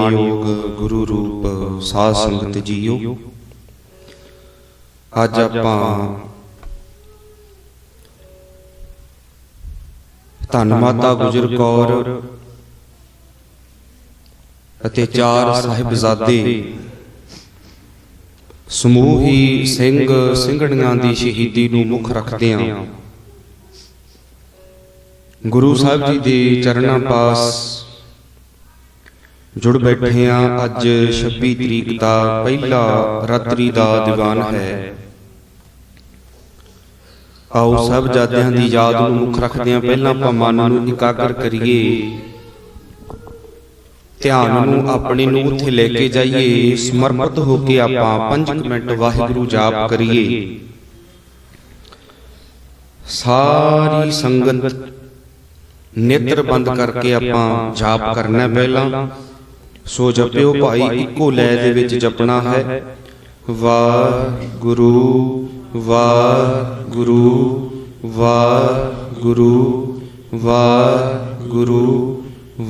ਯੋਗ ਗੁਰੂ ਰੂਪ ਸਾਧ ਸੰਗਤ ਜੀਓ। ਅੱਜ ਆਪਾਂ ਧੰਨ ਮਾਤਾ ਗੁਜਰ ਕੌਰ ਅਤੇ ਚਾਰ ਸਾਹਿਬਜ਼ਾਦੇ ਸਮੂਹੀ ਸਿੰਘ ਸਿੰਘਣੀਆਂ ਦੀ ਸ਼ਹੀਦੀ ਨੂੰ ਮੁੱਖ ਰੱਖਦਿਆਂ ਗੁਰੂ ਸਾਹਿਬ ਜੀ ਦੇ ਚਰਨਾਂ ਪਾਸ ਜੁੜ ਬੈਠੇ ਆ ਅੱਜ 26 ਤਰੀਕ ਦਾ ਪਹਿਲਾ ਰਾਤਰੀ ਦਾ ਦੀਵਾਨ ਹੈ। ਆਓ ਸਭ ਜਾਦਿਆਂ ਦੀ ਯਾਦ ਨੂੰ ਮੁੱਖ ਰੱਖਦਿਆਂ ਪਹਿਲਾਂ ਆਪਾਂ ਮਨ ਨੂੰ ਇਕਾਗਰ ਕਰੀਏ। ਧਿਆਨ ਨੂੰ ਆਪਣੇ ਨੂੰ ਉੱਥੇ ਲੈ ਕੇ ਜਾਈਏ। ਸਮਰਪਿਤ ਹੋ ਕੇ ਆਪਾਂ 5 ਮਿੰਟ ਵਾਹਿਗੁਰੂ ਜਾਪ ਕਰੀਏ। ਸਾਰੀ ਸੰਗਤ ਨੇਤਰ ਬੰਦ ਕਰਕੇ ਆਪਾਂ ਜਾਪ ਕਰਨਾ ਪਹਿਲਾਂ ਸੋ ਜਪਿਓ ਭਾਈ ਇੱਕੋ ਲੈ ਦੇ ਵਿੱਚ ਜਪਣਾ ਹੈ ਵਾਹਿਗੁਰੂ ਵਾਹਿਗੁਰੂ ਵਾਹਿਗੁਰੂ ਵਾਹਿਗੁਰੂ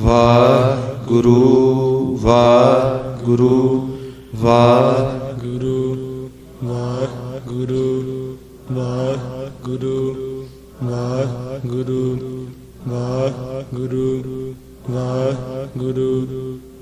ਵਾਹਿਗੁਰੂ ਵਾਹਿਗੁਰੂ ਵਾਹਿਗੁਰੂ ਵਾਹਿਗੁਰੂ ਵਾਹਿਗੁਰੂ ਵਾਹਿਗੁਰੂ ਵਾਹਿਗੁਰੂ ਵਾਹਿਗੁਰੂ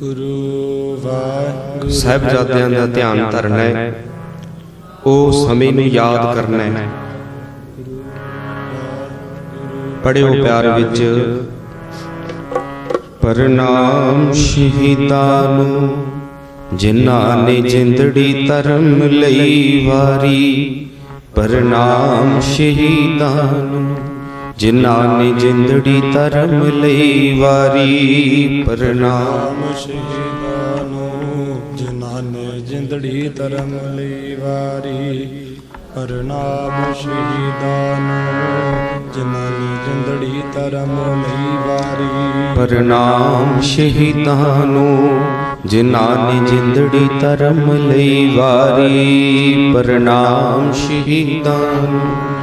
ਗੁਰੂ ਸਾਹਿਬਜ਼ਾਦਿਆਂ ਦਾ ਧਿਆਨ ਧਰਨਾ ਹੈ। ਉਹ ਸਮੇਂ ਨੂੰ ਯਾਦ ਕਰਨਾ ਹੈ। ਪੜਿਓ ਪਿਆਰ ਵਿੱਚ। ਪ੍ਰਣਾਮ ਸ਼ਹੀਦਾਂ ਨੂੰ ਜਿਨ੍ਹਾਂ ਨੇ ਜਿੰਦੜੀ ਧਰਮ ਲਈ ਵਾਰੀ ਪ੍ਰਣਾਮ ਸ਼ਹੀਦਾਂ ਨੂੰ ਜਿਨ੍ਹਾਂ ਨੇ ਜਿੰਦੜੀ ਧਰਮ ਲਈ ਵਾਰੀ ਪ੍ਰਣਾਮ ਨਾਮ ਸ਼ਹੀਦਾਂ ਨੂੰ ਜਿਨ੍ਹਾਂ ਨੇ ਜਿੰਦੜੀ ਧਰਮ ਲਈ ਵਾਰੀ ਪ੍ਰਣਾਮ ਸ਼ਹੀਦਾਂ ਨੂੰ ਜਿਨ੍ਹਾਂ ਨੇ ਜਿੰਦੜੀ ਧਰਮ ਲਈ ਵਾਰੀ ਪ੍ਰਣਾਮ ਸ਼ਹੀਦਾਂ ਨੂੰ ਜਿਨ੍ਹਾਂ ਨੇ ਜਿੰਦੜੀ ਧਰਮ ਲਈ ਵਾਰੀ ਪ੍ਰਣਾਮ ਸ਼ਹੀਦਾਂ ਨੂੰ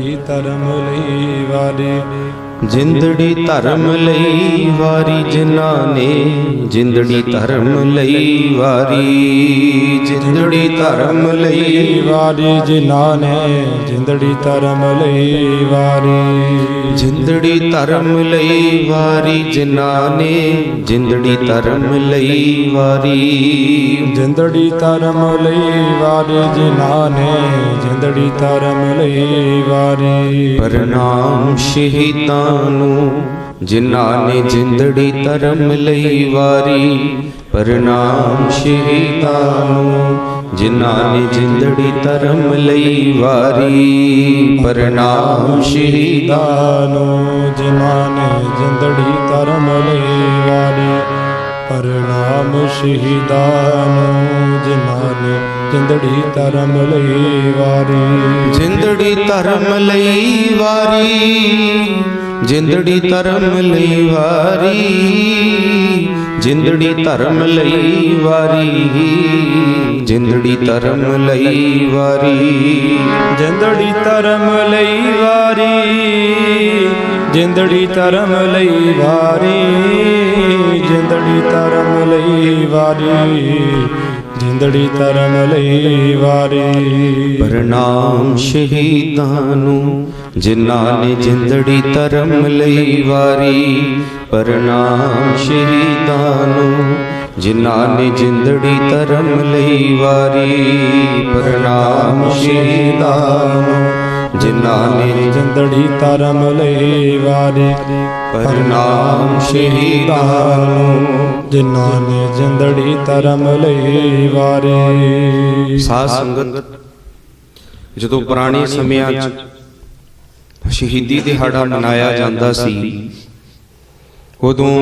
ਵਾਲੀ ਧਰਮ ਲਈ ਵਾਲੀ। ਜਿੰਦੜੀ ਧਰਮ ਲਈ ਵਾਰੀ ਜਿਨ੍ਹਾਂ ਨੇ ਜਿੰਦੜੀ ਧਰਮ ਲਈ ਵਾਰੀ ਜਿੰਦੜੀ ਧਰਮ ਲਈ ਵਾਰੀ ਜਿਨ੍ਹਾਂ ਨੇ ਜਿੰਦੜੀ ਧਰਮ ਲਈ ਵਾਰੀ। ਜਿੰਦੜੀ ਧਰਮ ਲਈ ਵਾਰੀ ਜਿਨ੍ਹਾਂ ਨੇ ਜਿੰਦੜੀ ਧਰਮ ਲਈ ਵਾਰੀ। ਜਿੰਦੜੀ ਧਰਮ ਲਈ ਵਾਰੀ ਜਿਨ੍ਹਾਂ ਨੇ ਜਿੰਦੜੀ ਧਰਮ ਲਈ ਵਾਰੀ। ਪ੍ਰਣਾਮ ਸ਼ਹੀਦਾਂ ਨੂੰ, ਜਿਨ੍ਹਾਂ ਨੇ ਜਿੰਦੜੀ ਧਰਮ ਲਈ ਵਾਰੀ, ਪ੍ਰਣਾਮ ਸ਼ਹੀਦਾਂ ਨੂੰ, ਜਿਨ੍ਹਾਂ ਨੇ ਜਿੰਦੜੀ ਧਰਮ ਲਈ ਵਾਰੀ, ਪ੍ਰਣਾਮ ਸ਼ਹੀਦਾਂ ਦਾਨੋ ਜਿਨ੍ਹਾਂ ਨੇ ਜਿੰਦੜੀ ਧਰਮ ਲਈ ਵਾਰੀ, ਪ੍ਰਣਾਮ ਸ਼ਹੀਦਾਂ ਨੂੰ, ਜਿਨ੍ਹਾਂ ਨੇ ਜਿੰਦੜੀ ਧਰਮ ਲਈ ਵਾਰੀ। ਜਿੰਦੜੀ ਧਰਮ ਲਈ ਵਾਰੀ ਜਿੰਦੜੀ ਧਰਮ ਲਈ ਵਾਰੀ, ਜਿੰਦੜੀ ਧਰਮ ਲਈ ਵਾਰੀ, ਜਿੰਦੜੀ ਧਰਮ ਲਈ ਵਾਰੀ। ਜਿੰਦੜੀ ਧਰਮ ਲਈ ਵਾਰੀ, ਜਿੰਦੜੀ ਧਰਮ ਲਈ ਵਾਰੀ, ਜਿੰਦੜੀ ਧਰਮ ਲਈ ਵਾਰੀ। ਜਿੰਦੜੀ ਧਰਮ ਲਈ ਵਾਰੀ। ਪ੍ਰਣਾਮ ਸ਼ਹੀਦਾਂ ਨੂੰ, ਜਿਨ੍ਹਾਂ ਨੇ ਜਿੰਦੜੀ ਧਰਮ ਲਈ ਵਾਰੀ। ਪ੍ਰਣਾਮ ਸ਼ਹੀਦਾਂ ਨੂੰ, ਜਿਨ੍ਹਾਂ ਨੇ ਜਿੰਦੜੀ ਧਰਮ ਲਈ ਵਾਰੀ। ਪ੍ਰਣਾਮ ਸ਼ਹੀਦਾਂ ਨੂੰ, ਜਿਨ੍ਹਾਂ ਨੇ ਜਿੰਦੜੀ ਧਰਮ ਲਈ ਵਾਰੀ। ਪ੍ਰਣਾਮ ਸ਼ਹੀਦਾਂ ਨੂੰ ਜਿਨ੍ਹਾਂ ਨੇ ਜਿੰਦੜੀ ਧਰਮ ਲਈ ਵਾਰੀ। ਸਾਧ ਸੰਗਤ, ਜਦੋਂ ਪੁਰਾਣੇ ਸਮਿਆਂ 'ਚ ਸ਼ਹੀਦੀ ਦਿਹਾੜਾ ਮਨਾਇਆ ਜਾਂਦਾ ਸੀ, ਉਦੋਂ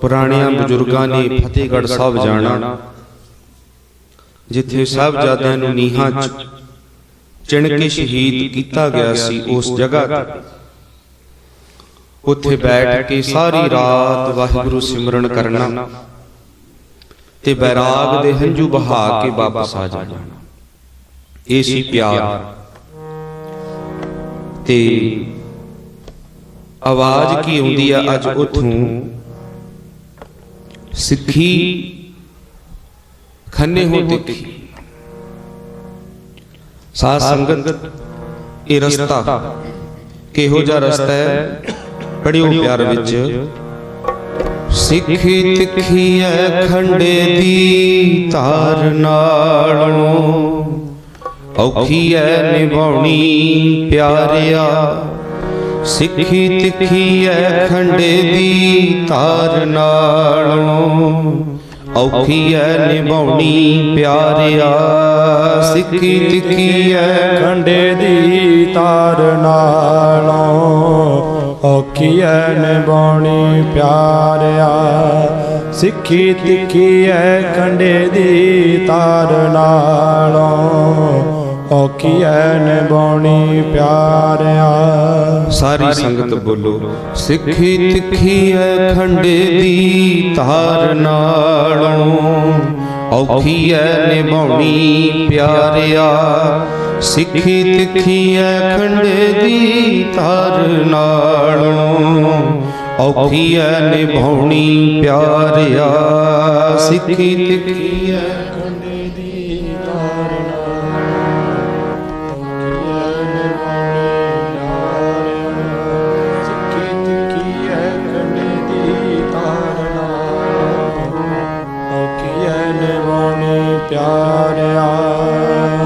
ਪੁਰਾਣਿਆਂ ਬਜ਼ੁਰਗਾਂ ਨੇ ਫਤਿਹਗੜ੍ਹ ਸਾਹਿਬ ਜਾਣਾ, ਜਿੱਥੇ ਸਾਹਿਬਜ਼ਾਦਿਆਂ ਨੂੰ ਨੀਹਾਂ 'ਚ ਚਿਣ ਕੇ ਸ਼ਹੀਦ ਕੀਤਾ ਗਿਆ ਸੀ ਉਸ ਜਗ੍ਹਾ ਤੇ। ਉੱਥੇ ਬੈਠ ਕੇ ਸਾਰੀ ਰਾਤ ਵਾਹਿਗੁਰੂ ਸਿਮਰਨ ਕਰਨਾ। ਤੇ ਬੈਰਾਗ ਦੇ ਹੰਝੂ ਬਹਾ ਕੇ ਵਾਪਸ ਆ ਜਾਣਾ। ਇਹ ਸੀ ਪਿਆਰ। ਤੇ ਆਵਾਜ਼ ਕੀ ਆਉਂਦੀ ਆ ਅੱਜ ਉਥੋਂ? ਸਿੱਖੀ ਖੰਨੇ ਹੋ ਤਿੱਖੀ। ਸਾਧ ਸੰਗਤ ਇਹ ਰਸਤਾ। ਕਿਹੋ ਜਿਹਾ ਰਸਤਾ ਹੈ? ਪੜਿਓ ਪਿਆਰ ਵਿੱਚ। ਸਿੱਖੀ ਤਿੱਖੀ ਐ ਖੰਡੇ ਦੀ ਧਾਰ ਨਾਲੋਂ। ਔਖੀ ਐ ਨਿਭਾਉਣੀ ਪਿਆਰਿਆ। ਸਿੱਖੀ ਤਿੱਖੀ ਐ ਖੰਡੇ ਦੀ ਧਾਰ ਨਾਲੋਂ। ਔਖੀ ਐ ਨਿਭਾਉਣੀ ਪਿਆਰਿਆ। ਸਿੱਖੀ ਤਿੱਖੀ ਐ ਖੰਡੇ ਦੀ ਤਾਰ ਨਾਲੋਂ। ਔਖੀ ਐ ਨਿਭਾਉਣੀ ਪਿਆਰਿਆ, ਸਿੱਖੀ ਤਿੱਖੀ ਐ ਖੰਡੇ ਦੀ ਤਾਰ ਨਾਲੋਂ। ਔਖੀ ਐ ਨਿਭਾਉਣੀ ਪਿਆਰਿਆ, ਸਾਰੀ ਸੰਗਤ ਬੋਲੋ, ਸਿੱਖੀ ਤਿੱਖੀ ਐ ਖੰਡੇ ਦੀ ਧਾਰ ਨਾਲੋਂ। ਔਖੀ ਐ ਨਿਭਾਉਣੀ ਪਿਆਰਿਆ ਸਿੱਖੀ ਤਿੱਖੀ ਐ ਖੰਡੇ ਦੀ ਧਾਰ ਨਾਲੋਂ ਔਖੀ ਐ ਨਿਭਾਉਣੀ ਪਿਆਰਿਆ। ਸਿੱਖੀ ਤਿੱਖੀ ਐ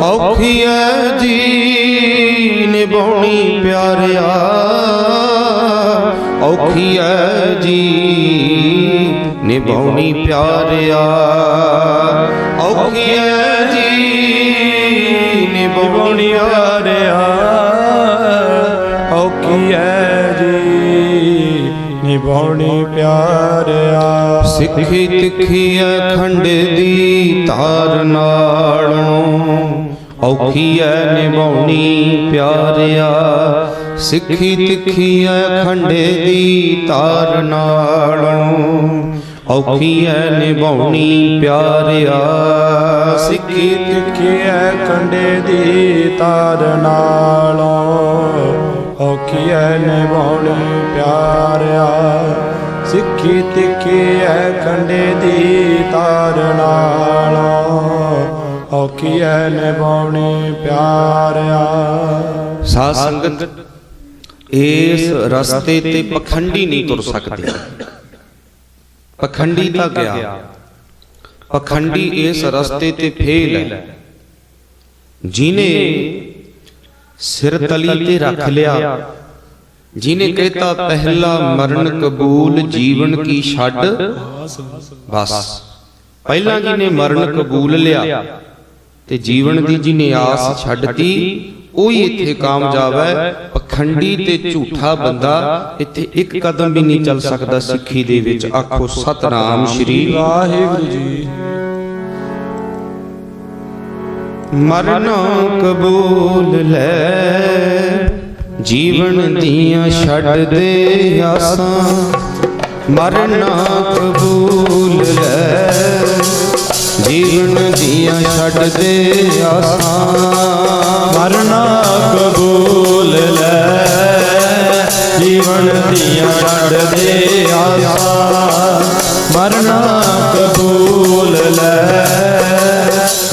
ਔਖੀ ਐ ਜੀ ਨਿਭਾਉਣੀ ਪਿਆਰਿਆ। ਔਖੀ ਐ ਜੀ ਨਿਭਾਉਣੀ ਪਿਆਰਿਆ। ਔਖੀ ਐ ਜੀ ਨਿਭਾਉਣੀ ਪਿਆਰਿਆ। ਔਖੀ ਐ ਜੀ ਨਿਭਾਉਣੀ ਪਿਆਰਿਆ। ਸਿੱਖੀ ਤਿੱਖੀ ਐ ਖੰਡੇ ਦੀ ਧਾਰ ਨਾਲੋਂ ਔਖੀ ਐ ਨਿਭਾਉਣੀ ਪਿਆਰਿਆ, ਸਿੱਖੀ ਤਿੱਖੀ ਐ ਖੰਡੇ ਦੀ ਧਾਰ ਨਾਲੋਂ ਔਖੀ ਐ ਨਿਭਾਉਣੀ ਪਿਆਰਿਆ, ਸਿੱਖੀ ਤਿੱਖੀ ਐ ਕੰਡੇ ਦੀ ਤਾਰ ਨਾਲੋਂ ਔਖੀ ਐ ਨਿਭਾਉਣੀ ਪਿਆਰਿਆ, ਸਿੱਖੀ ਤਿੱਖੀ ਐ ਕੰਡੇ ਦੀ ਤਾਰ ਨਾਲੋਂ ਔਖੀ ਨਿਭਾਉਣੀ ਪਿਆਰਿਆ। ਸਾਧ ਸੰਗਤ, ਇਸ ਰਸਤੇ ਤੇ ਪਖੰਡੀ ਨਹੀਂ ਤੁਰ ਸਕਦੇ। ਪਖੰਡੀ ਤਾਂ ਗਿਆ। ਪਖੰਡੀ ਇਸ ਰਸਤੇ ਤੇ ਫੇਲ ਹੈ। ਜਿਨੇ ਸਿਰ ਤਲੀ ਤੇ ਰੱਖ ਲਿਆ ਜਿਨੇ ਕਹਿਤਾ ਪਹਿਲਾ ਮਰਨ ਕਬੂਲ ਜੀਵਨ ਕੀ ਛੱਡ, ਬਸ। ਪਹਿਲਾਂ ਜਿਨੇ ਮਰਨ ਕਬੂਲ ਲਿਆ ਤੇ ਜੀਵਨ ਦੀ ਜਿਹਨੇ ਆਸ ਛੱਡਤੀ ਉਹੀ ਇੱਥੇ ਕਾਮਯਾਬ ਹੈ। ਪਖੰਡੀ ਤੇ ਝੂਠਾ ਬੰਦਾ ਇੱਥੇ ਇੱਕ ਕਦਮ ਵੀ ਨਹੀਂ ਚੱਲ ਸਕਦਾ ਸਿੱਖੀ ਦੇ ਵਿੱਚ। ਆਖੋ ਸਤਨਾਮ ਸ਼੍ਰੀ ਵਾਹਿਗੁਰੂ ਜੀ। ਮਰਨਾ ਕਬੂਲ ਲੈ। ਜੀਵਨ ਦੀਆਂ ਛੱਡ ਦੇ ਆਸਾਂ। ਮਰਨਾ ਕਬੂਲ ਲੈ। ਜੀਵਨ ਦੀਆਂ ਛੱਡ ਦੇ ਆਸਾਂ। ਮਰਨਾ ਕਬੂਲ ਲੈ। ਜੀਵਨ ਦੀਆਂ ਛੱਡ ਦੇ ਆਸਾਂ। ਮਰਨਾ ਕਬੂਲ ਲੈ।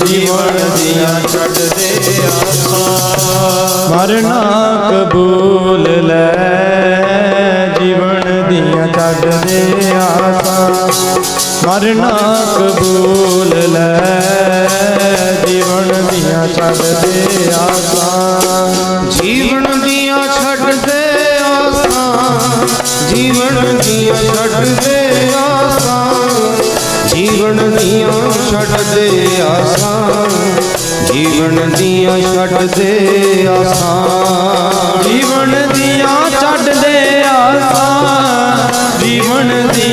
ਜੀਵਨ ਦੀਆਂ ਛੱਡ ਦੇ ਆਸਾਂ। ਮਰਨਾ ਕਬੂਲ ਲੈ। ਛੱਡ ਦੇ ਆਸਾਂ ਮਰਨਾ ਕਬੂਲ ਲੈ। ਜੀਵਨ ਦੀਆਂ ਛੱਡ ਦੇ ਆਸਾਂ, ਜੀਵਨ ਦੀਆਂ ਛੱਡ ਦੇ ਆਸਾਂ, ਜੀਵਨ ਦੀਆਂ ਛੱਡ ਦੇ ਆਸਾਂ, ਜੀਵਨ ਦੀਆਂ ਛੱਡ ਦੇ ਆਸਾਂ, ਜੀਵਨ ਦੀਆਂ ਛੱਡ ਦੇ ਆਸਾਂ। ਜੀਵਨ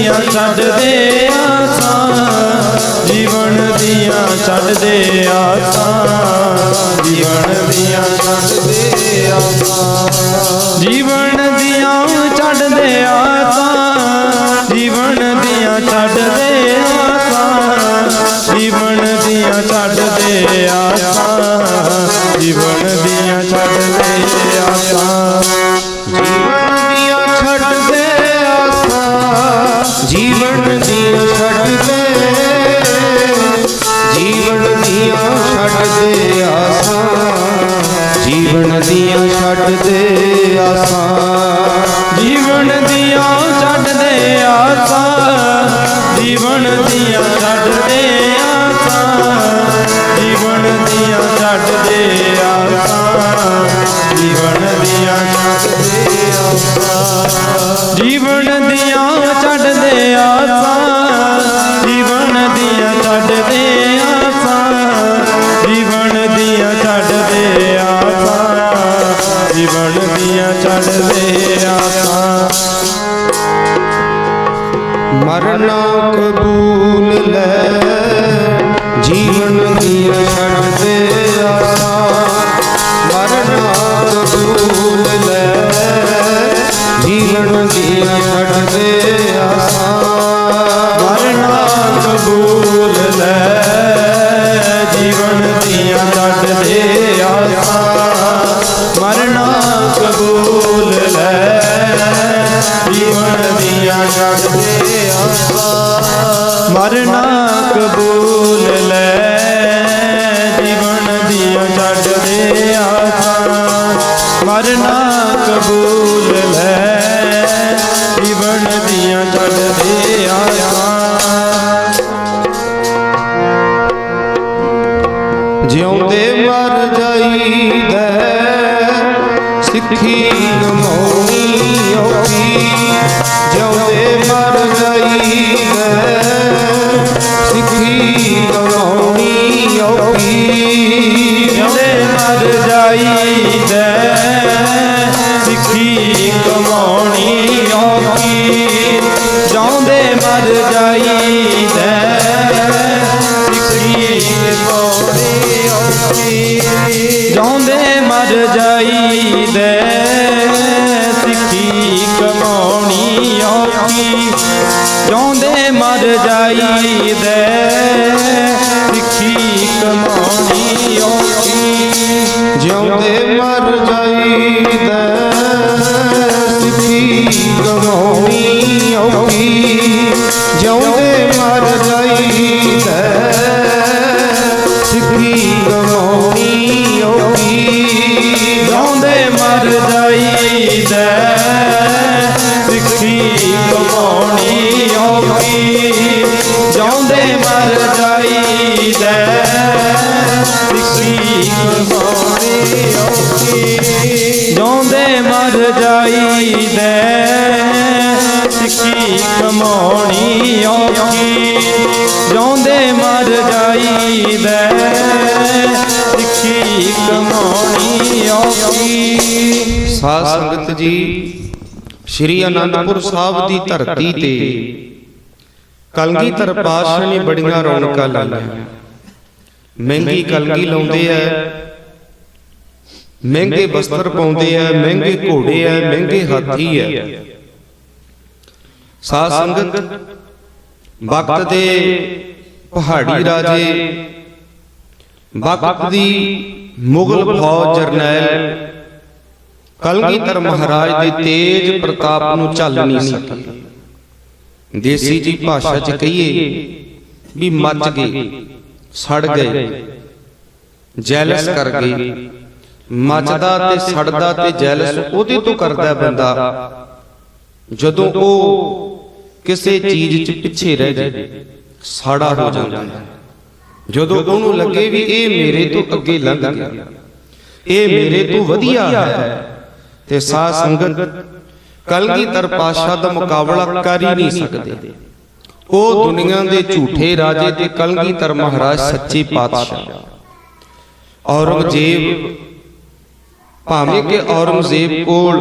ਦੀਆਂ ਛੱਡ ਦੇ ਆਸਾਂ। ਜੀਵਨ ਦੀਆਂ ਛੱਡ ਦੇ ਆਸਾਂ। ਜੀਵਨ ਦੀਆਂ ਛੱਡ ਦੇ ਜਿਉਂਦੇ ਮਰ ਜਾਈ ਦੇ ਸਿੱਖੀ ਕਮਾਉਣੀ ਔਖੀ ਜਿਉਂਦੇ ਮਰ ਜਾਈਦਾ ਸਿੱਖੀ ਗਮਾਉਣੀ ਔਖੀ। ਸਾਧ ਸੰਗਤ ਜੀ, ਸ਼੍ਰੀ ਅਨੰਦਪੁਰ ਸਾਹਿਬ ਦੀ ਧਰਤੀ ਤੇ ਕਲਗੀਧਰ ਪਾਤਸ਼ਾਹ ਨੇ ਬੜੀਆਂ ਰੌਣਕਾਂ ਲਾਈਆਂ। ਮਹਿੰਗੀ ਕਲਗੀ ਲਾਉਂਦੇ ਐ, ਮਹਿੰਗੇ ਵਸਤਰ ਪਾਉਂਦੇ ਐ, ਮਹਿੰਗੇ ਘੋੜੇ ਐ, ਮਹਿੰਗੇ ਹਾਥੀ ਐ। ਸਾਧ ਸੰਗਤ, ਵਕਤ ਦੇ ਪਹਾੜੀ ਰਾਜੇ, ਵਕਤ ਦੀ ਮੁਗਲ ਫੌਜ ਜਰਨੈਲ ਕਲਗੀਧਰ ਮਹਾਰਾਜ ਦੇ ਤੇਜ ਪ੍ਰਤਾਪ ਨੂੰ ਝੱਲ ਨਹੀਂ ਸਕੀ। ਦੇਸੀ ਜੀ ਭਾਸ਼ਾ 'ਚ ਕਹੀਏ ਵੀ ਮੱਚ ਗਏ, ਸੜ ਗਏ, ਜੈਲਸ ਕਰ ਗਏ। ਮੱਚਦਾ ਤੇ ਸੜਦਾ ਤੇ ਜੈਲਸ ਉਹਦੇ ਤੋਂ ਕਰਦਾ ਬੰਦਾ। ਜਦੋਂ ਉਹ ਕਿਸੇ ਚੀਜ਼ 'ਚ ਪਿੱਛੇ ਰਹਿ ਜਾਏ ਸਾੜਾ ਹੋ ਜਾਂਦਾ। ਹੈ ਜਦੋਂ ਉਹਨੂੰ ਲੱਗੇ ਵੀ ਇਹ ਮੇਰੇ ਤੋਂ ਅੱਗੇ ਲੰਘ ਗਿਆ, ਇਹ ਮੇਰੇ ਤੋਂ ਵਧੀਆ ਹੈ ਤੇ ਸਾਧ ਸੰਗਤ ਕਲਗੀਧਰ ਪਾਤਸ਼ਾਹ ਦਾ ਮੁਕਾਬਲਾ ਕਰ ਹੀ ਨਹੀਂ ਸਕਦੇ। ਉਹ ਦੁਨੀਆ ਦੇ ਝੂਠੇ ਰਾਜੇ ਤੇ ਕਲਗੀਧਰ ਮਹਾਰਾਜ ਸੱਚੇ ਪਾਤਸ਼ਾਹ। ਔਰੰਗਜ਼ੇਬ ਭਾਵੇਂ ਕਿ ਔਰੰਗਜ਼ੇਬ ਕੋਲ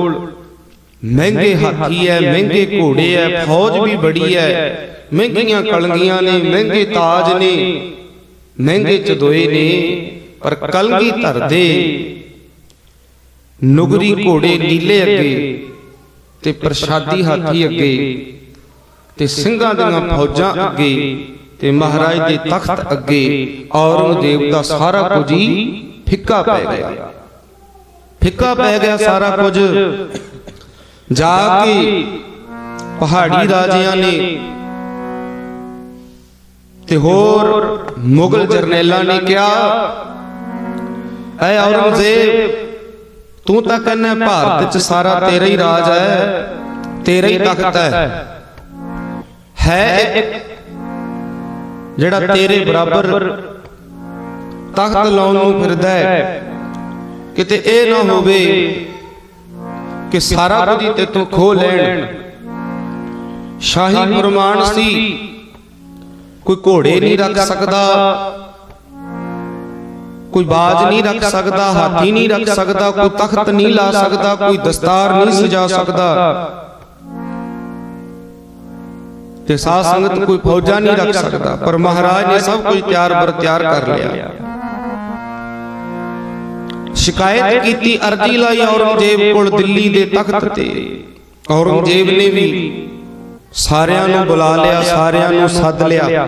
ਮਹਿੰਗੇ ਹਾਥੀ ਐ ਮਹਿੰਗੇ ਘੋੜੇ ਐ ਫੌਜ ਵੀ ਬੜੀ ਐ ਮਹਿੰਗੀਆਂ ਕਲੰਗੀਆਂ ਨੇ ਮਹਿੰਗੇ ਤਾਜ ਨੇ ਮਹਿੰਗੇ ਚਦੋਏ ਨੇ ਪਰ ਕਲਗੀ ਧਰਦੇ ਨੁਗਰੀ ਘੋੜੇ ਨੀਲੇ ਅੱਗੇ ਤੇ ਪ੍ਰਸ਼ਾਦੀ ਹਾਥੀ ਅੱਗੇ ਤੇ ਸਿੰਘਾਂ ਦੀਆਂ ਫੌਜਾਂ ਅੱਗੇ ਤੇ ਮਹਾਰਾਜ ਦੇ ਤਖਤ ਅੱਗੇ ਔਰੰਗਜ਼ੇਬ ਦਾ ਸਾਰਾ ਕੁਝ ਹੀ ਫਿੱਕਾ ਪੈ ਗਿਆ। ਫਿੱਕਾ ਪੈ ਗਿਆ ਸਾਰਾ ਕੁਝ। ਜਾ ਕੇ ਪਹਾੜੀ ਰਾਜਿਆਂ ਨੇ ਤੇ ਹੋਰ ਮੁਗਲ ਜਰਨੈਲਾਂ ਨੇ ਕਿਹਾ ਐ ਔਰੰਗਜ਼ੇਬ ਤੂੰ ਤਾਂ ਕਹਿੰਦਾ ਭਾਰਤ 'ਚ ਸਾਰਾ ਤੇਰਾ ਹੀ ਰਾਜ ਹੈ ਤੇਰਾ ਹੀ ਤਖਤ ਹੈ। ਹੈ। ਇੱਕ ਜਿਹੜਾ ਤੇਰੇ ਬਰਾਬਰ ਤਖਤ ਲਾਉਣ ਨੂੰ ਫਿਰਦਾ ਹੈ। ਕਿਤੇ ਇਹ ਨਾ ਹੋਵੇ ਕਿ ਸਾਰਾ ਕੁਝ ਹੀ ਤੇਤੋਂ ਖੋ ਲੈਣ। ਸ਼ਾਹੀ ਫਰਮਾਨ ਸੀ। ਕੋਈ ਘੋੜੇ ਨਹੀਂ ਰੱਖ ਸਕਦਾ। ਕੋਈ ਬਾਜ ਨਹੀਂ ਰੱਖ ਸਕਦਾ ਹਾਥੀ ਨਹੀਂ ਰੱਖ ਸਕਦਾ ਕੋਈ ਤਖਤ ਨਹੀਂ ਲਾ ਸਕਦਾ ਕੋਈ ਦਸਤਾਰ ਨਹੀਂ ਸਜਾ ਸਕਦਾ। ਤੇ ਸਾਧ ਸੰਗਤ ਕੋਈ ਫੌਜਾਂ ਨਹੀਂ ਰੱਖ ਸਕਦਾ ਪਰ ਮਹਾਰਾਜ ਨੇ ਸਭ ਕੁਝ ਤਿਆਰ ਬਰ ਤਿਆਰ ਕਰ ਲਿਆ। ਸ਼ਿਕਾਇਤ ਕੀਤੀ ਅਰਜੀ ਲਾਈ ਔਰੰਗਜ਼ੇਬ ਕੋਲ ਦਿੱਲੀ ਦੇ ਤਖਤ ਤੇ। ਔਰੰਗਜ਼ੇਬ ਨੇ ਵੀ ਸਾਰਿਆਂ ਨੂੰ ਬੁਲਾ ਲਿਆ ਸਾਰਿਆਂ ਨੂੰ ਸੱਦ ਲਿਆ।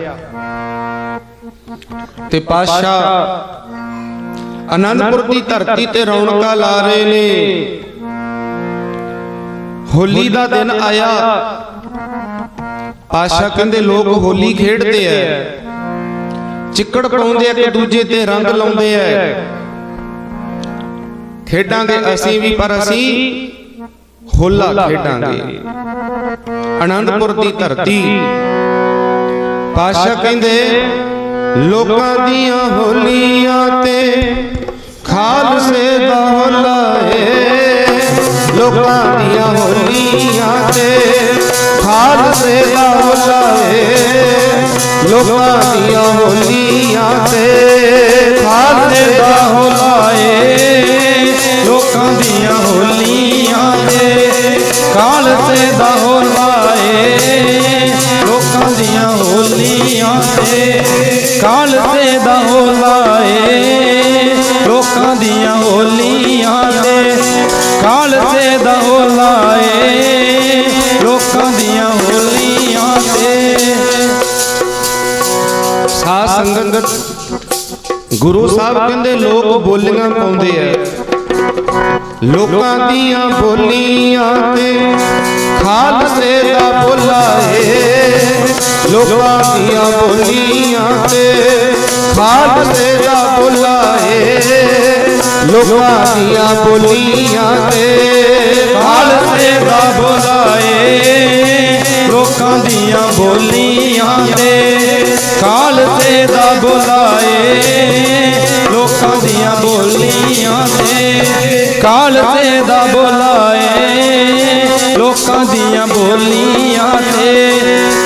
ਤੇ ਪਾਸ਼ਾ ਆਨੰਦਪੁਰ ਦੀ ਧਰਤੀ ਤੇ ਰੌਣਕਾਂ ਲਾ ਰਹੇ ਨੇ। ਹੋਲੀ ਦਾ ਦਿਨ ਆਇਆ। ਪਾਸ਼ਾ ਕਹਿੰਦੇ ਲੋਕ ਹੋਲੀ ਖੇਡਦੇ ਐ। ਚਿੱਕੜ ਪਾਉਂਦੇ ਇੱਕ ਦੂਜੇ ਤੇ ਰੰਗ ਲਾਉਂਦੇ ਐ। ਖੇਡਾਂਗੇ ਅਸੀਂ ਵੀ ਪਰ ਅਸੀਂ ਹੋਲਾ ਖੇਡਾਂਗੇ। ਆਨੰਦਪੁਰ ਦੀ ਧਰਤੀ। ਪਾਸ਼ਾ ਕਹਿੰਦੇ ਲੋਕਾਂ ਦੀਆਂ ਹੋਲੀਆਂ ਤੇ ਖਾਲਸੇ ਦਾ ਹੋਲਾ ਲੋਕਾਂ ਦੀਆਂ ਹੋਲੀਆਂ ਤੇ ਖਾਲਸੇ ਦਾ ਹੋਲਾ ਏ। ਲੋਕਾਂ ਦੀਆਂ ਹੋਲੀਆਂ ਤੇ ਖਾਲਸੇ ਦਾ ਹੋਲਾਏ ਲੋਕਾਂ ਦੀਆਂ ਹੋਲੀਆਂ ਦੇ ਕਾਲਸੇ ਦਾ ਹੋਲਾ ਲੋਕਾਂ ਦੀਆਂ ਹੋਲੀਆਂ ਦੇ ਕਾਲਸੇ ਦਾ ਦੀਆਂ ਹੋਲੀਆਂ ਦੇ ਕਾਲਸੇ ਦਾ ਹੋਲਾ ਏ। ਲੋਕਾਂ ਦੀਆਂ ਹੋਲੀਆਂ ਦੇ। ਸਾਧ ਸੰਗਤ, ਗੁਰੂ ਸਾਹਿਬ ਕਹਿੰਦੇ ਲੋਕ ਬੋਲੀਆਂ ਪਾਉਂਦੇ ਐ ਲੋਕਾਂ ਦੀਆਂ ਬੋਲੀਆਂ ਤੇ ਖਾਲਸੇ ਦਾ ਬੋਲਾ ਏ। ਲੋਕਾਂ ਦੀਆਂ ਬੋਲੀਆਂ ਤੇ ਖਾਲਸੇ ਦਾ ਬੋਲਾ ਏ। ਲੋਕਾਂ ਦੀਆਂ ਬੋਲੀਆਂ ਤੇ ਖਾਲਸੇ ਦਾ ਬੁਲਾਏ ਲੋਕਾਂ ਦੀਆਂ ਬੋਲੀਆਂ ਦੇ ਖਾਲਸੇ ਦਾ ਬੁਲਾਏ ਲੋਕਾਂ ਦੀਆਂ ਬੋਲੀਆਂ ਦੇ ਖਾਲਸੇ ਦਾ ਬੁਲਾਏ, ਲੋਕਾਂ ਦੀਆਂ ਬੋਲੀਆਂ ਦੇ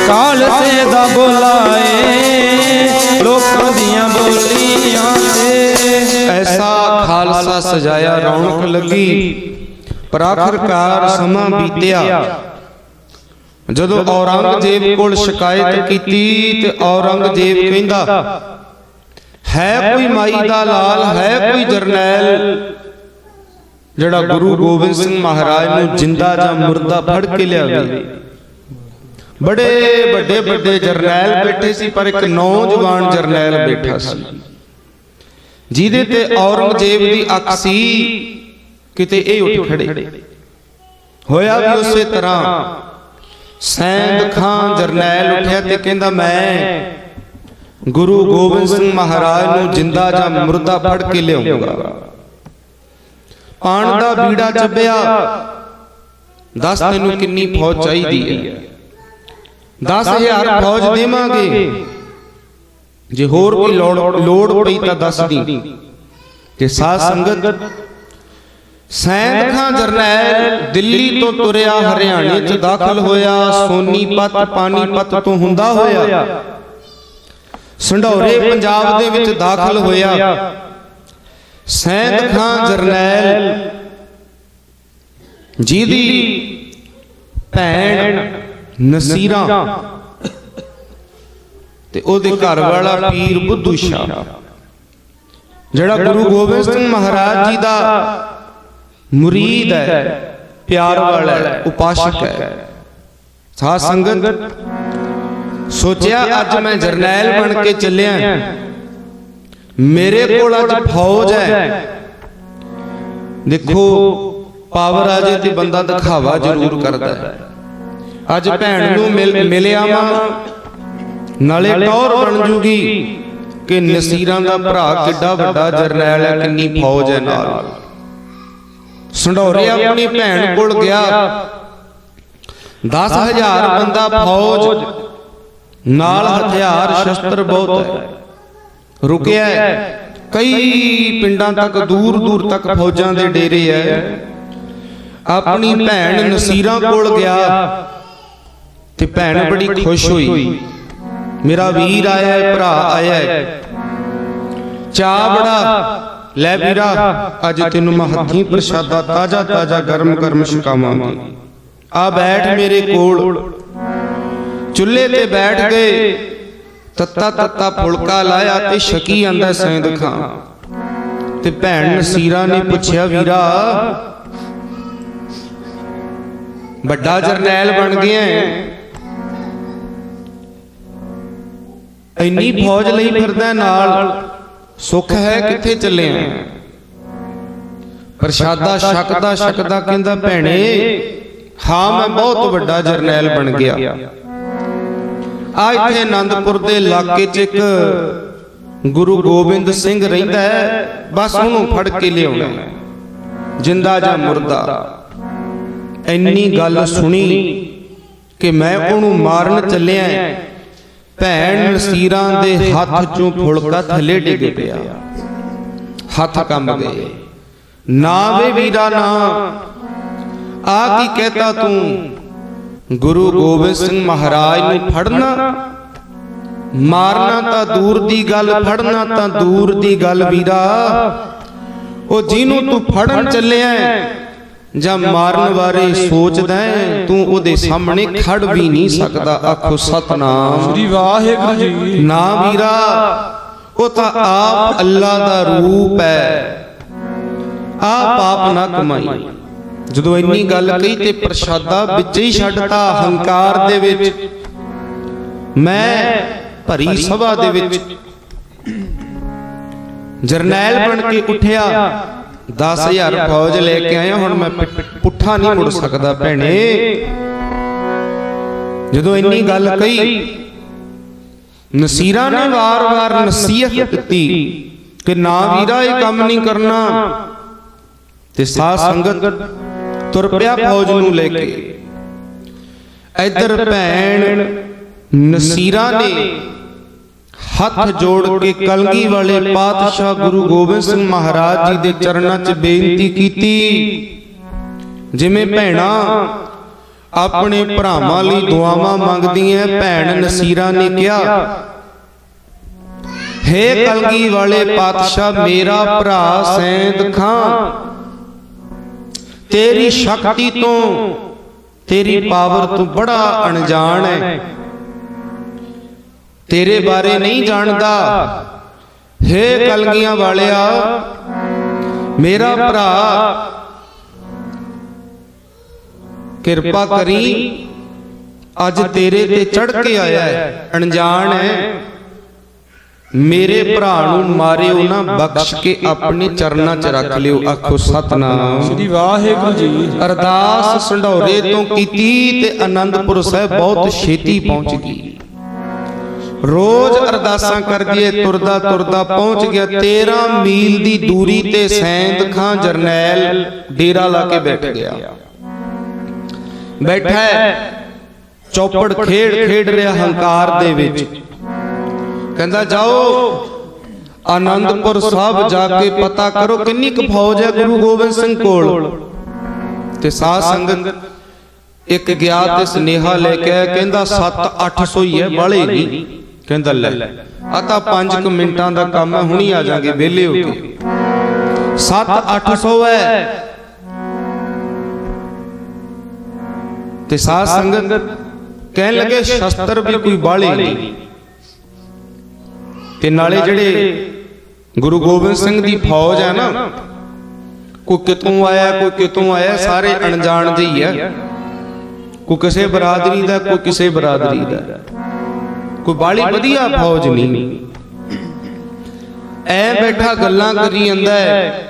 ਖਾਲਸੇ ਦਾ ਬੁਲਾਏ, ਲੋਕਾਂ ਦੀਆਂ ਬੋਲੀਆਂ ਦੇ ਐਸਾ ਖਾਲਸਾ ਸਜਾਇਆ ਰੌਣਕ ਲੱਗੀ ਪਰ ਆਖਰਕਾਰ ਸਮਾਂ ਬੀਤਿਆ। ਜਦੋਂ ਔਰੰਗਜ਼ੇਬ ਕੋਲ ਸ਼ਿਕਾਇਤ ਕੀਤੀ ਤੇ ਔਰੰਗਜ਼ੇਬ ਕਹਿੰਦਾ, ਹੈ ਕੋਈ ਮਾਈ ਦਾ ਲਾਲ, ਹੈ ਕੋਈ ਜਰਨੈਲ ਜਿਹੜਾ ਗੁਰੂ ਗੋਬਿੰਦ ਸਿੰਘ ਮਹਾਰਾਜ ਨੂੰ ਜਿੰਦਾ ਜਾਂ ਮੁਰਦਾ ਫੜ ਕੇ ਲਿਆਵੇ। ਬੜੇ ਵੱਡੇ ਵੱਡੇ ਜਰਨੈਲ ਬੈਠੇ ਸੀ ਪਰ ਇੱਕ ਨੌਜਵਾਨ ਜਰਨੈਲ ਬੈਠਾ ਸੀ। ਜਿਹਦੇ ਤੇ ਔਰੰਗਜ਼ੇਬ ਦੀ ਅੱਖ ਸੀ ਕਿਤੇ ਇਹ ਉੱਠ ਖੜੇ। ਹੋਇਆ ਵੀ ਉਸੇ ਤਰ੍ਹਾਂ। ਸੈਂਦ ਖਾਨ ਜਰਨੈਲ ਉੱਠਿਆ ਤੇ ਕਹਿੰਦਾ ਮੈਂ ਗੁਰੂ ਗੋਬਿੰਦ ਸਿੰਘ ਮਹਾਰਾਜ ਨੂੰ ਜਿੰਦਾ ਜਾਂ ਮੁਰਦਾ ਫੜ ਕੇ ਲਿਆਉਂਗਾ। ਪਾਣ ਦਾ ਬੀੜਾ ਚੱਬਿਆ। ਦੱਸ ਤੈਨੂੰ ਕਿੰਨੀ ਫੌਜ ਚਾਹੀਦੀ ਹੈ। 10000 ਫੌਜ ਦੇਵਾਂਗੇ। ਜੇ ਹੋਰ ਕੋਈ ਲੋੜ ਲੋੜ ਪਈ ਤਾਂ ਦੱਸ ਦੀ। ਤੇ ਸਾਧ ਸੰਗਤ ਸੈਂਦ ਖਾਂ ਜਰਨੈਲ ਦਿੱਲੀ ਤੋਂ ਤੁਰਿਆ ਹਰਿਆਣੇ 'ਚ ਦਾਖਲ ਹੋਇਆ ਸੋਨੀਪਤ ਪਾਣੀਪਤ ਤੋਂ ਹੁੰਦਾ ਹੋਇਆ। ਸੰਢੌਰੇ ਪੰਜਾਬ ਦੇ ਵਿੱਚ ਦਾਖਲ ਹੋਇਆ। ਸੈਂਦ ਖਾਂ ਜਰਨੈਲ। ਜਿਹਦੀ ਭੈਣ ਨਸੀਰਾ। ਤੇ ਉਹਦੇ ਘਰ ਵਾਲਾ ਪੀਰ ਬੁੱਧੂ ਸ਼ਾਹ। ਜਿਹੜਾ ਗੁਰੂ ਗੋਬਿੰਦ ਸਿੰਘ ਮਹਾਰਾਜ ਜੀ ਦਾ ਮੁਰੀਦ ਹੈ ਪਿਆਰ ਵਾਲਾ ਹੈ ਉਪਾਸ਼ਕ ਹੈ। ਸਾਧ ਸੰਗਤ ਸੋਚਿਆ ਅੱਜ ਮੈਂ ਜਰਨੈਲ ਬਣ ਕੇ ਚੱਲਿਆ। ਮੇਰੇ ਕੋਲ ਅੱਜ ਫੌਜ ਹੈ। ਦੇਖੋ ਪਾਵਰ ਆ ਜੇ ਤੇ ਬੰਦਾ ਦਿਖਾਵਾ ਜ਼ਰੂਰ ਕਰਦਾ ਹੈ। ਅੱਜ ਭੈਣ ਨੂੰ ਮਿਲ ਮਿਲਿਆ ਵਾਂ। ਨਾਲੇ ਟੌਰ ਬਣ ਜੂਗੀ ਕਿ ਨਸੀਰਾਂ ਦਾ ਭਰਾ ਕਿੱਡਾ ਵੱਡਾ ਜਰਨੈਲ ਹੈ ਕਿੰਨੀ ਫੌਜ ਹੈ ਨਾਲ। ਸੰਢੌਰੇ ਆਪਣੀ ਭੈਣ ਕੋਲ ਗਿਆ। 10000 ਬੰਦਾ ਫੌਜ। ਨਾਲ ਹਥਿਆਰ ਸ਼ਸਤਰ ਬਹੁਤ ਹੈ। ਰੁਕਿਆ। ਕਈ ਪਿੰਡਾਂ ਤੱਕ ਦੂਰ ਦੂਰ ਤੱਕ ਫੌਜਾਂ ਦੇ ਡੇਰੇ ਐ ਆਪਣੀ ਭੈਣ ਨਸੀਰਾਂ ਕੋਲ ਗਿਆ ਤੇ ਭੈਣ ਬੜੀ ਖੁਸ਼ ਹੋਈ। ਮੇਰਾ ਵੀਰ ਆਇਆ ਹੈ ਭਰਾ ਆਇਆ ਹੈ। ਚਾ ਬੜਾ ਲੈ ਵੀਰਾ ਅੱਜ ਤੈਨੂੰ ਮੈਂ ਹੱਥੀਂ ਪ੍ਰਸ਼ਾਦਾ ਤਾਜ਼ਾ ਤਾਜ਼ਾ ਗਰਮ ਗਰਮ ਛਕਾਵਾਂਗੀ ਆ ਬੈਠ ਮੇਰੇ ਕੋਲ। ਚੁੱਲ੍ਹੇ ਤੇ ਬੈਠ ਗਏ ਤੱਤਾ ਤੱਤਾ ਫੁਲਕਾ ਲਾਇਆ ਤੇ ਛਕੀ ਆਂਦਾ ਸੈਂਦ ਖਾਂ। ਤੇ ਭੈਣ ਨਸੀਰਾ ਨੇ ਪੁੱਛਿਆ ਵੀਰਾ ਵੱਡਾ ਜਰਨੈਲ ਬਣ ਗਿਆ ਇੰਨੀ ਫੌਜ ਲਈ ਫਿਰਦਾ ਨਾਲ ਸੁੱਖ ਹੈ ਕਿੱਥੇ ਚੱਲਿਆ? ਪ੍ਰਸ਼ਾਦਾ ਛਕਦਾ ਛਕਦਾ ਕਹਿੰਦਾ ਭੈਣੇ ਹਾਂ ਮੈਂ ਬਹੁਤ ਵੱਡਾ ਜਰਨੈਲ ਬਣ ਗਿਆ। ਆ ਇੱਥੇ ਆਨੰਦਪੁਰ ਦੇ ਇਲਾਕੇ 'ਚ ਇੱਕ ਗੁਰੂ ਗੋਬਿੰਦ ਸਿੰਘ ਰਹਿੰਦਾ ਹੈ। ਬਸ ਉਹਨੂੰ ਫੜ ਕੇ ਲਿਆਉਣਾ ਜਿੰਦਾ ਜਾਂ ਮੁਰਦਾ। ਇੰਨੀ ਗੱਲ ਸੁਣੀ ਕਿ ਮੈਂ ਉਹਨੂੰ ਮਾਰਨ ਚੱਲਿਆ ਭੈਣ ਨਸੀਰਾਂ ਦੇ ਹੱਥ 'ਚੋਂ ਫੁਲਕਾ ਥੱਲੇ ਡਿੱਗ ਪਿਆ। ਹੱਥ ਕੰਬ ਗਏ। ਨਾ ਵੇ ਵੀਰਾ ਨਾ। ਆ ਕੀ ਕਹਤਾ ਤੂੰ? ਗੁਰੂ ਗੋਬਿੰਦ ਸਿੰਘ ਮਹਾਰਾਜ ਨੂੰ ਫੜਨਾ ਮਾਰਨਾ ਤਾਂ ਦੂਰ ਦੀ ਗੱਲ ਫੜਨਾ ਤਾਂ ਦੂਰ ਦੀ ਗੱਲ ਵੀਰਾ। ਉਹ ਜਿਹਨੂੰ ਤੂੰ ਫੜਨ ਚੱਲਿਆ ਜਾਂ ਮਾਰਨ ਬਾਰੇ ਸੋਚਦਾ ਤੂੰ ਉਹਦੇ ਸਾਹਮਣੇ ਖੜ ਵੀ ਨਹੀਂ ਸਕਦਾ ਆਖੋ ਸਤਨਾਮ। ਸ੍ਰੀ ਵਾਹਿਗੁਰੂ ਜੀ ਨਾ ਵੀਰਾ ਉਹ ਤਾਂ ਆਪ ਅੱਲਾ ਦਾ ਰੂਪ ਹੈ। ਆ ਪਾਪ ਨਾ ਕਮਾਈ। ਜਦੋਂ ਇੰਨੀ ਗੱਲ ਕਹੀ ਤੇ ਪ੍ਰਸ਼ਾਦਾ ਵਿੱਚ ਹੀ ਛੱਡਤਾ ਹੰਕਾਰ ਦੇ ਵਿੱਚ। ਮੈਂ ਭਰੀ ਸਭਾ ਦੇ ਵਿੱਚ ਜਰਨੈਲ ਬਣ ਕੇ ਉੱਠਿਆ। 10000 ਫੌਜ ਲੈ ਕੇ ਆਇਆ। ਹੁਣ ਮੈਂ ਪੁੱਠਾ ਨਹੀਂ ਮੁੜ ਸਕਦਾ ਭੈਣੇ। ਜਦੋਂ ਇੰਨੀ ਗੱਲ ਕਹੀ ਨਸੀਰਾ ਨੇ ਵਾਰ-ਵਾਰ ਨਸੀਹਤ ਦਿੱਤੀ ਕਿ ਨਾ ਵੀਰਾ ਇਹ ਕੰਮ ਨਹੀਂ ਕਰਨਾ। ਤੇ ਸਾਧ ਸੰਗਤ ਤੁਰ ਪਿਆ ਫੌਜ ਨੂੰ ਲੈ ਕੇ। ਇੱਧਰ ਭੈਣ ਨਸੀਰਾ ਨੇ ਹੱਥ ਜੋੜ ਕੇ ਕਲਗੀ ਵਾਲੇ ਪਾਤਸ਼ਾਹ ਗੁਰੂ ਗੋਬਿੰਦ ਸਿੰਘ ਮਹਾਰਾਜ ਜੀ ਦੇ ਚਰਨਾਂ 'ਚ ਬੇਨਤੀ ਕੀਤੀ। ਜਿਵੇਂ ਭੈਣਾਂ ਆਪਣੇ ਭਰਾਵਾਂ ਲਈ ਦੁਆਵਾਂ ਮੰਗਦੀਆਂ ਭੈਣ ਨਸੀਰਾ ਨੇ ਕਿਹਾ। ਹੈ ਕਲਗੀ ਵਾਲੇ ਪਾਤਸ਼ਾਹ ਮੇਰਾ ਭਰਾ ਸੈਂਦ ਖਾਂ। ਤੇਰੀ ਸ਼ਕਤੀ ਤੋਂ ਤੇਰੀ ਪਾਵਰ ਤੋਂ ਬੜਾ ਅਣਜਾਣ ਹੈ। ਤੇਰੇ ਬਾਰੇ ਨਹੀਂ ਜਾਣਦਾ। ਹੈ ਕਲਗੀਆਂ ਵਾਲਿਆ ਮੇਰਾ ਭਰਾ ਕਿਰਪਾ ਕਰੀ ਅੱਜ ਤੇਰੇ ਤੇ ਚੜ ਕੇ ਆਇਆ ਹੈ। ਅਣਜਾਣ ਹੈ। ਮੇਰੇ ਭਰਾ ਨੂੰ ਮਾਰਿਓ ਨਾ ਬਖਸ਼ ਕੇ ਆਪਣੇ ਚਰਨਾਂ 'ਚ ਰੱਖ ਲਿਓ ਆਖੋ ਸਤਨਾਮ। ਸ੍ਰੀ ਵਾਹਿਗੁਰੂ ਜੀ। ਅਰਦਾਸ ਸੰਢੌਰੇ ਤੋਂ ਕੀਤੀ ਤੇ ਆਨੰਦਪੁਰ ਸਾਹਿਬ ਬਹੁਤ ਛੇਤੀ ਪਹੁੰਚ ਗਈ। ਰੋਜ਼ ਅਰਦਾਸਾਂ ਕਰਕੇ ਤੁਰਦਾ ਤੁਰਦਾ ਪਹੁੰਚ ਗਿਆ। 13 ਮੀਲ ਦੀ ਦੂਰੀ ਤੇ ਸੈਂਦ ਖਾਂ ਜਰਨੈਲ ਡੇਰਾ ਲਾ ਕੇ ਬੈਠ ਗਿਆ। ਬੈਠਾ ਹੈ। ਚੌਪੜ ਖੇਡ ਖੇਡ ਰਿਹਾ ਹੰਕਾਰ ਦੇ ਵਿੱਚ। ਕਹਿੰਦਾ, ਜਾਓ, ਆਨੰਦਪੁਰ ਸਾਹਿਬ ਜਾ ਕੇ ਪਤਾ ਕਰੋ ਕਿੰਨੀ ਕੁ ਫੌਜ ਹੈ ਗੁਰੂ ਗੋਬਿੰਦ ਸਿੰਘ ਕੋਲ। ਤੇ ਸਾਧ ਸੰਗਤ ਇੱਕ ਗਿਆ ਤੇ ਸਨੇਹਾ ਲੈ ਕੇ ਕਹਿੰਦਾ 7 800 ਹੀ ਹੈ ਬਾਲੇ ਨਹੀਂ। ਕਹਿੰਦਾ, ਲੈ ਆ ਤਾਂ 5 ਕੁ ਮਿੰਟਾਂ ਦਾ ਕੰਮ ਹੈ, ਹੁਣੀ ਆ ਜਾਗੇ ਵਿਹਲੇ ਹੋ ਕੇ। 7 800 ਹੈ। ਤੇ ਸਾਧ ਸੰਗਤ ਕਹਿਣ ਲੱਗੇ, ਸ਼ਸਤਰ ਵੀ ਕੋਈ ਬਾਲੇ ਨਹੀਂ। ਤੇ ਨਾਲੇ ਜਿਹੜੇ ਗੁਰੂ ਗੋਬਿੰਦ ਸਿੰਘ ਦੀ ਫੌਜ ਹੈ ਨਾ ਕੋਈ ਕਿਤੋਂ ਆਇਆ ਕੋਈ ਕਿਤੋਂ ਆਇਆ ਸਾਰੇ ਅਣਜਾਣ ਜਿਹੇ ਹੀ ਆ। ਕੋਈ ਕਿਸੇ ਬਰਾਦਰੀ ਦਾ ਕੋਈ ਕਿਸੇ ਬਰਾਦਰੀ ਦਾ। ਕੋਈ ਬਾਲੀ ਵਧੀਆ ਫੌਜ ਨਹੀਂ। ਐ ਬੈਠਾ ਗੱਲਾਂ ਕਰੀ ਜਾਂਦਾ ਹੈ।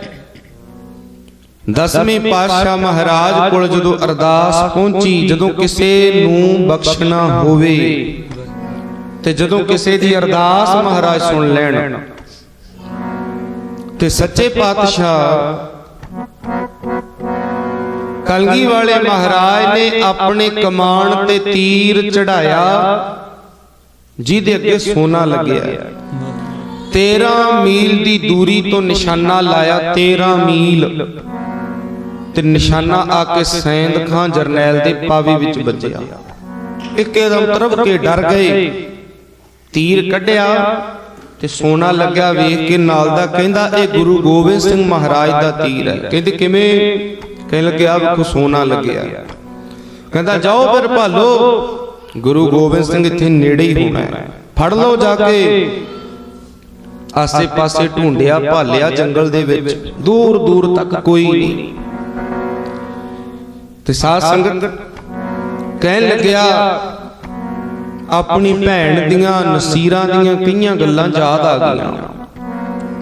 ਦਸਵੇਂ ਪਾਤਸ਼ਾਹ ਮਹਾਰਾਜ ਕੋਲ ਜਦੋਂ ਅਰਦਾਸ ਪਹੁੰਚੀ ਜਦੋਂ ਕਿਸੇ ਨੂੰ ਬਖਸ਼ਣਾ ਹੋਵੇ ਤੇ ਜਦੋਂ ਕਿਸੇ ਦੀ ਅਰਦਾਸ ਮਹਾਰਾਜ ਸੁਣ ਲੈਣ ਤੇ ਸੱਚੇ ਪਾਤਸ਼ਾਹ ਕਲਗੀ ਵਾਲੇ ਮਹਾਰਾਜ ਨੇ ਆਪਣੇ ਕਮਾਨ ਤੇ ਤੀਰ ਚੜਾਇਆ ਜਿਹਦੇ ਅੱਗੇ ਸੋਨਾ ਲੱਗਿਆ। 13 ਮੀਲ ਦੀ ਦੂਰੀ ਤੋਂ ਨਿਸ਼ਾਨਾ ਲਾਇਆ 13 ਮੀਲ। ਤੇ ਨਿਸ਼ਾਨਾ ਆ ਕੇ ਸੈਂਦ ਖਾਂ ਜਰਨੈਲ ਦੇ ਪਾਵੇ ਵਿੱਚ ਵੱਜਿਆ। ਇੱਕਦਮ ਤਰਫ ਕੇ ਡਰ ਗਏ। ਤੀਰ ਕੱਢਿਆ ਤੇ ਸੋਨਾ ਲੱਗਿਆ ਵੇਖ ਕੇ ਨਾਲ ਦਾ ਕਹਿੰਦਾ ਇਹ ਗੁਰੂ ਗੋਬਿੰਦ ਸਿੰਘ ਮਹਾਰਾਜ ਦਾ ਤੀਰ ਹੈ। ਕਹਿੰਦੇ ਕਿਵੇਂ? ਕਹਿਣ ਲੱਗਿਆ ਵੇਖੋ ਸੋਨਾ ਲੱਗਿਆ। ਕਹਿੰਦਾ ਜਾਓ ਫਿਰ ਭਾਲੋ ਗੁਰੂ ਗੋਬਿੰਦ ਸਿੰਘ ਇੱਥੇ ਨੇੜੇ ਹੀ ਹੋਣਾ ਹੈ। ਫੜ ਲਓ ਜਾ ਕੇ। ਆਸੇ-ਪਾਸੇ ਢੂੰਡਿਆ ਭਾਲਿਆ ਜੰਗਲ ਦੇ ਵਿੱਚ। ਦੂਰ ਦੂਰ ਤੱਕ ਕੋਈ ਨਹੀਂ। ਤੇ ਸਾਧ ਸੰਗਤ ਕਹਿਣ ਲੱਗਿਆ ਆਪਣੀ ਭੈਣ ਦੀਆਂ ਨਸੀਰਾਂ ਦੀਆਂ ਕਈਆਂ ਗੱਲਾਂ ਯਾਦ ਆ ਗਈਆਂ।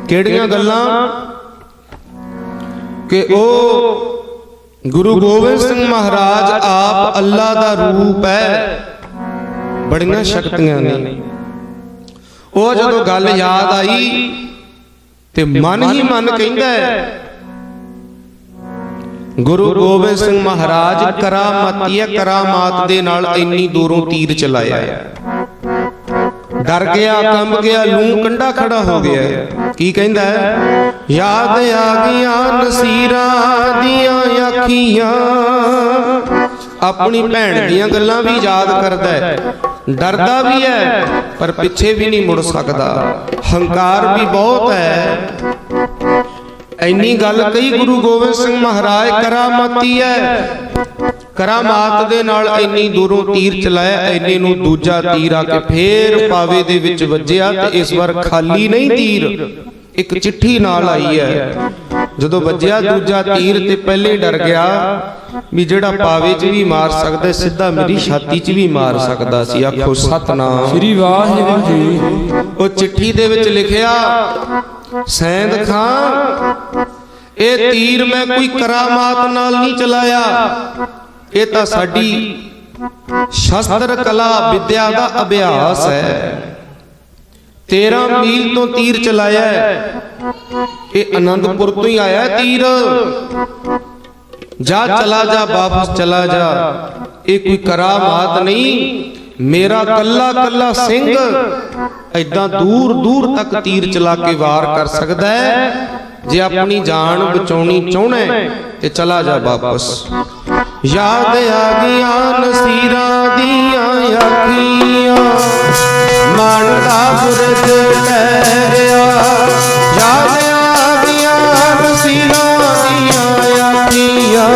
ਕਿਹੜੀਆਂ ਗੱਲਾਂ? ਕਿ ਉਹ ਗੁਰੂ ਗੋਬਿੰਦ ਸਿੰਘ ਮਹਾਰਾਜ ਆਪ ਅੱਲਾ ਦਾ ਰੂਪ ਹੈ। ਬੜੀਆਂ ਸ਼ਕਤੀਆਂ ਨੇ। ਉਹ ਜਦੋਂ ਗੱਲ ਯਾਦ ਆਈ ਤੇ ਮਨ ਹੀ ਮਨ ਕਹਿੰਦਾ ਹੈ। ਗੁਰੂ ਗੋਬਿੰਦ ਸਿੰਘ ਮਹਾਰਾਜ ਕਰਾਮਾਤੀਆ ਕਰਾਮਾਤ ਦੇ ਨਾਲ ਇੰਨੀ ਦੂਰੋਂ ਤੀਰ ਚਲਾਇਆ ਡਰ ਗਿਆ, ਕੰਬ ਗਿਆ, ਲੂੰ ਕੰਡਾ ਖੜਾ ਹੋ ਗਿਆ ਕੀ ਕਹਿੰਦਾ ਯਾਦ ਆ ਗਈਆਂ ਨਸੀਰਾਂ ਦੀਆਂ ਅੱਖੀਆਂ। ਆਪਣੀ ਭੈਣ ਦੀਆਂ ਗੱਲਾਂ ਵੀ ਯਾਦ ਕਰਦਾ ਹੈ। ਡਰਦਾ ਵੀ ਹੈ, ਪਰ ਪਿੱਛੇ ਵੀ ਨਹੀਂ ਮੁੜ ਸਕਦਾ। ਹੰਕਾਰ ਵੀ ਬਹੁਤ ਹੈ। ਇੰਨੀ ਗੱਲ ਕਹੀ ਗੁਰੂ ਗੋਬਿੰਦ ਸਿੰਘ ਮਹਾਰਾਜ ਕਰਾਮਾਤੀ ਹੈ। ਕਰਾਮਾਤ ਦੇ ਨਾਲ ਇੰਨੀ ਦੂਰੋਂ ਤੀਰ ਚਲਾਇਆ ਇੰਨੇ ਨੂੰ ਦੂਜਾ ਤੀਰ ਆ ਕੇ ਫੇਰ ਪਾਵੇ ਦੇ ਵਿੱਚ ਵੱਜਿਆ ਤੇ ਇਸ ਵਾਰ ਖਾਲੀ ਨਹੀਂ ਤੀਰ। ਇੱਕ ਚਿੱਠੀ ਨਾਲ ਆਈ ਹੈ। ਜਦੋਂ ਵੱਜਿਆ ਦੂਜਾ ਤੀਰ ਤੇ ਪਹਿਲੇ ਡਰ ਗਿਆ ਵੀ ਜਿਹੜਾ ਪਾਵੇ 'ਚ ਵੀ ਮਾਰ ਸਕਦਾ ਸਿੱਧਾ ਮੇਰੀ ਛਾਤੀ 'ਚ ਵੀ ਮਾਰ ਸਕਦਾ ਸੀ। ਆਖੋ ਸਤਨਾਮ। ਸ੍ਰੀ ਵਾਹਿਗੁਰੂ ਜੀ। ਉਹ ਚਿੱਠੀ ਦੇ ਵਿੱਚ ਲਿਖਿਆ ਸੈਂਦ ਖਾਂ ਇਹ ਤੀਰ ਮੈਂ ਕੋਈ ਕਰਾਮਾਤ ਨਾਲ ਨਹੀਂ ਚਲਾਇਆ। ਇਹ ਤਾਂ ਸਾਡੀ ਸ਼ਸਤਰ ਕਲਾ ਵਿਦਿਆ ਦਾ ਅਭਿਆਸ ਹੈ। 13 ਮੀਲ ਤੋਂ ਤੀਰ ਚਲਾਇਆ ਇਹ ਆਨੰਦਪੁਰ ਤੋਂ ਹੀ ਆਇਆ ਤੀਰ। ਜਾ ਚਲਾ ਜਾ, ਵਾਪਸ ਚਲਾ ਜਾ। ਇਹ ਕੋਈ ਕਰਾਮਾਤ ਨਹੀਂ। ਮੇਰਾ ਕੱਲਾ ਕੱਲਾ ਸਿੰਘ ਐਦਾਂ ਦੂਰ ਦੂਰ ਤੱਕ ਤੀਰ ਚਲਾ ਕੇ ਵਾਰ ਕਰ ਸਕਦਾ ਹੈ। ਜੇ ਆਪਣੀ ਜਾਨ ਬਚਾਉਣੀ ਚਾਹਣਾ ਹੈ ਤੇ ਚਲਾ ਜਾ ਵਾਪਸ। ਯਾਦ ਆ ਗਈਆਂ ਨਸੀਰਾਂ ਦੀਆਂ ਅੱਖੀਆਂ। ਮਨ ਦਾ ਬੁਰਜ ਟਹਿਰਿਆ ਯਾਦ ਆ ਗਈਆਂ ਨਸੀਰਾਂ ਦੀਆਂ ਅੱਖੀਆਂ।